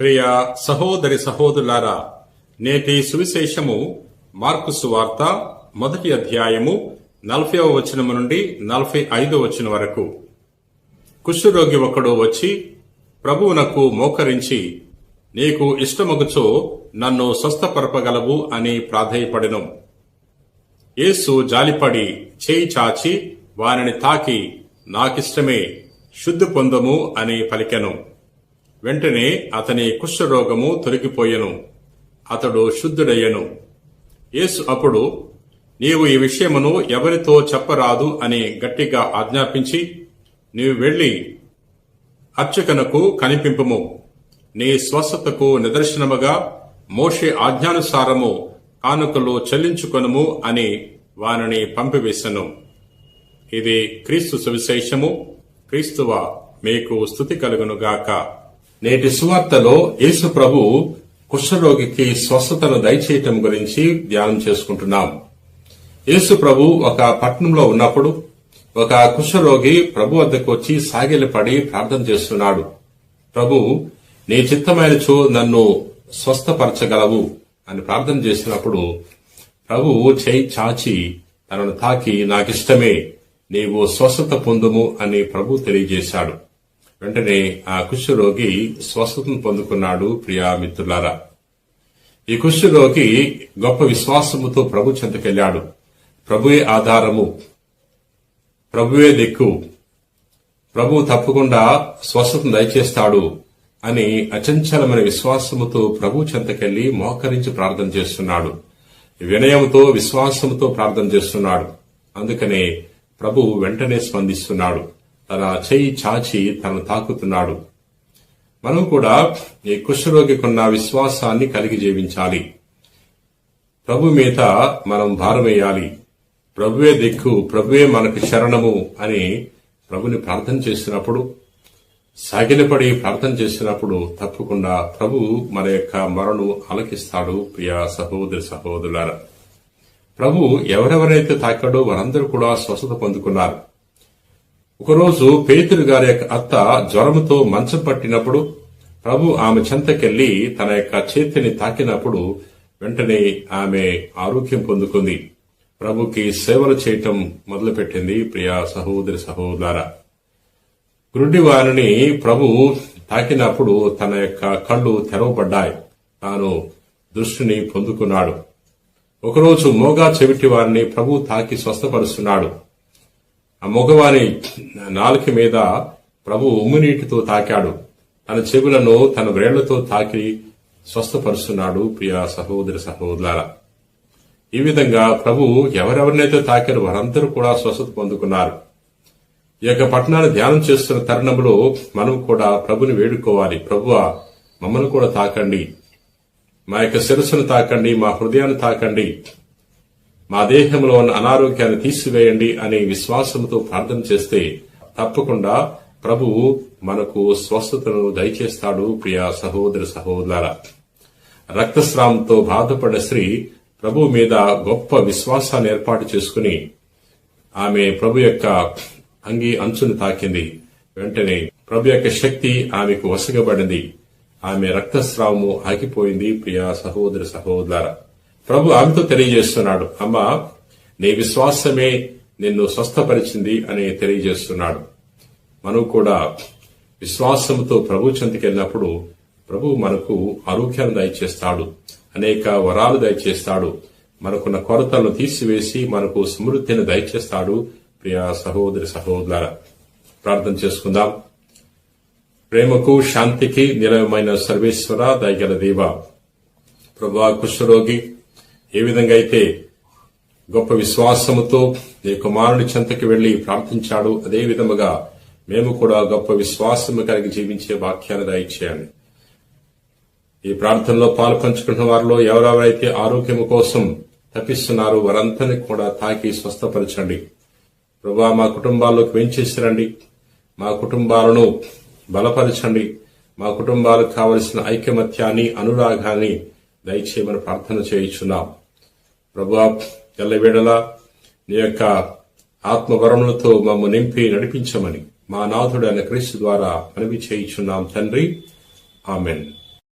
ప్రియ సహోదరి సహోదరులారా నేటి సువిశేషము మార్కు సువార్త మొదటి అధ్యాయము నలభైవ వచనము నుండి నలభై ఐదవ వచనం వరకు. కుష్ఠరోగి ఒకడు వచ్చి ప్రభువునకు మోకరించి నీకు ఇష్టమగుచో నన్ను స్వస్థపరపగలవు అని ప్రాధేయపడెను. యేసు జాలిపడి చేయి చాచి వారిని తాకి నాకిష్టమే శుద్ధి పొందము అని పలికెను. వెంటనే అతని కుష్ఠరోగము తొలగిపోయెను. అతడు శుద్ధుడయ్యను. యేసు అప్పుడు నీవు ఈ విషయమును ఎవరితో చెప్పరాదు అని గట్టిగా ఆజ్ఞాపించి నీవు వెళ్ళి అర్చకనకు కనిపింపుము. నీ స్వస్థతకు నిదర్శనముగా మోషే ఆజ్ఞానుసారము కానుకలు చెల్లించుకొనుము అని వారిని పంపివేశను ఇది క్రీస్తు సువిశేషము. క్రీస్తువ మీకు స్థుతి కలుగునుగాక. నేటి సువార్తలో యేసు ప్రభు కుష్ఠరోగికి స్వస్థతను దయచేయటం గురించి ధ్యానం చేసుకుంటున్నాం. యేసు ప్రభు ఒక పట్టణంలో ఉన్నప్పుడు ఒక కుష్ఠరోగి ప్రభు వద్దకు వచ్చి సాగిలపడి ప్రార్థన చేస్తున్నాడు. ప్రభు నీ చిత్తమైనచో నన్ను స్వస్థపరచగలవు అని ప్రార్థన చేసినప్పుడు ప్రభు చేయి చాచి తనను తాకి నాకిష్టమే నీవు స్వస్థత పొందుము అని ప్రభు తెలియజేశాడు. వెంటనే ఆ కుష్ఠరోగి స్వస్థతను పొందుకున్నాడు ప్రియా మిత్రులారా. ఈ కుష్ఠరోగి గొప్ప విశ్వాసముతో ప్రభు చెంతకెళ్ళాడు ప్రభువే ఆధారము ప్రభువే దిక్కు. ప్రభు తప్పకుండా స్వస్థతను దయచేస్తాడు అని అచంచలమైన విశ్వాసముతో ప్రభు చెంతకెళ్ళి మోకరించి ప్రార్థన చేస్తున్నాడు. వినయంతో విశ్వాసముతో ప్రార్థన చేస్తున్నాడు. అందుకనే ప్రభు వెంటనే స్పందిస్తున్నాడు. తన చేయి చాచి తను తాకుతున్నాడు. మనం కూడా ఈ కుష్ఠరోగికున్న విశ్వాసాన్ని కలిగి జీవించాలి. ప్రభు మీద మనం భారమేయాలి. ప్రభువే దిక్కు ప్రభువే మనకు శరణము అని ప్రభుని ప్రార్థన చేసినప్పుడు సాగిలపడి ప్రార్థన చేసినప్పుడు తప్పకుండా ప్రభు మన యొక్క మరణు ఆలకిస్తాడు ప్రియ సహోదరి సహోదరులారా. ప్రభు ఎవరెవరైతే తాకాడో వారందరూ కూడా స్వస్థత పొందుకున్నారు. ఒకరోజు పేతురు గారి యొక్క అత్త జ్వరముతో మంచం పట్టినప్పుడు ప్రభు ఆమె చెంతకెళ్ళి తన యొక్క చేతిని తాకినప్పుడు వెంటనే ఆమె ఆరోగ్యం పొందుకుంది. ప్రభుకి సేవలు చేయటం మొదలుపెట్టింది. ప్రియా సహోదరి సహోదర గురుడి వారిని ప్రభు తాకినప్పుడు తన యొక్క కళ్ళు తెరవబడ్డాయి. తాను దృష్టిని పొందుకున్నాడు. ఒకరోజు మోగా చెవిటి వారిని ప్రభు తాకి స్వస్థపరుస్తున్నాడు. మగవాని నాలుక మీద ప్రభు ఉమ్మునీటితో తాకాడు. తన చెవులను తన వ్రేళ్ళతో తాకి స్వస్థపరుస్తున్నాడు ప్రియా సహోదరి సహోదరుల. ఈ విధంగా ప్రభు ఎవరెవరినైతే తాకారు వారందరూ కూడా స్వస్థత పొందుకున్నారు. ఈ యొక్క పట్టణాన్ని ధ్యానం చేస్తున్న తరుణంలో మనం కూడా ప్రభుని వేడుకోవాలి. ప్రభువ మమ్మల్ని కూడా తాకండి. మా యొక్క శిరస్సును తాకండి మా హృదయాన్ని తాకండి. మా దేహంలో ఉన్న అనారోగ్యాన్ని తీసివేయండి అనే విశ్వాసంతో ప్రార్థన చేస్తే తప్పకుండా ప్రభువు మనకు స్వస్థతను దయచేస్తాడు ప్రియ సహోదర సహోదర రక్తస్రావంతో బాధపడిన స్త్రీ ప్రభు మీద గొప్ప విశ్వాసాన్ని ఏర్పాటు చేసుకుని ఆమె ప్రభు యొక్క అంగి అంచును తాకింది. వెంటనే ప్రభు యొక్క శక్తి ఆమెకు వసగబడింది ఆమె రక్తస్రావము ఆగిపోయింది ప్రియ సహోదర సహోదర ప్రభు ఆమెతో తెలియజేస్తున్నాడు అమ్మా నీ విశ్వాసమే నిన్ను స్వస్థపరిచింది అని తెలియజేస్తున్నాడు. మనం కూడా విశ్వాసంతో ప్రభు చెంతకెళ్ళినప్పుడు ప్రభు మనకు ఆరోగ్యాన్ని దయచేస్తాడు అనేక వరాలు దయచేస్తాడు మనకున్న కొరతలను తీసివేసి మనకు సమృద్ధిని దయచేస్తాడు. ప్రియ సహోదరి సహోదర ప్రార్థన చేసుకుందాం. ప్రేమకు శాంతికి నిలయమైన సర్వేశ్వర దయగల దేవ ప్రభా కుష్ఠరోగి ఏ విధంగా అయితే గొప్ప విశ్వాసముతో నీ కుమారుని చెంతకి వెళ్ళి ప్రార్థించాడు అదే విధముగా మేము కూడా గొప్ప విశ్వాసము కలిగి జీవించే వాక్యాన్ని దయచేయండి. ఈ ప్రార్థనలో పాలు పంచుకున్న వారిలో ఎవరెవరైతే ఆరోగ్యము కోసం తప్పిస్తున్నారు వారందరినీ కూడా తాకి స్వస్థపరచండి. ప్రభా మా కుటుంబాల్లోకి వెంచేసిరండి. మా కుటుంబాలను బలపరచండి. మా కుటుంబాలకు కావలసిన ఐకమత్యాన్ని అనురాగాన్ని దయచేయమని ప్రార్థన చేయించున్నాం. ప్రభా ఎల్లవేళలా నీ యొక్క ఆత్మవరములతో మమ్మ నింపి నడిపించమని మా నాథుడైన క్రీస్తు ద్వారా మనవి చేయించున్నాం తండ్రి. ఆమెన్.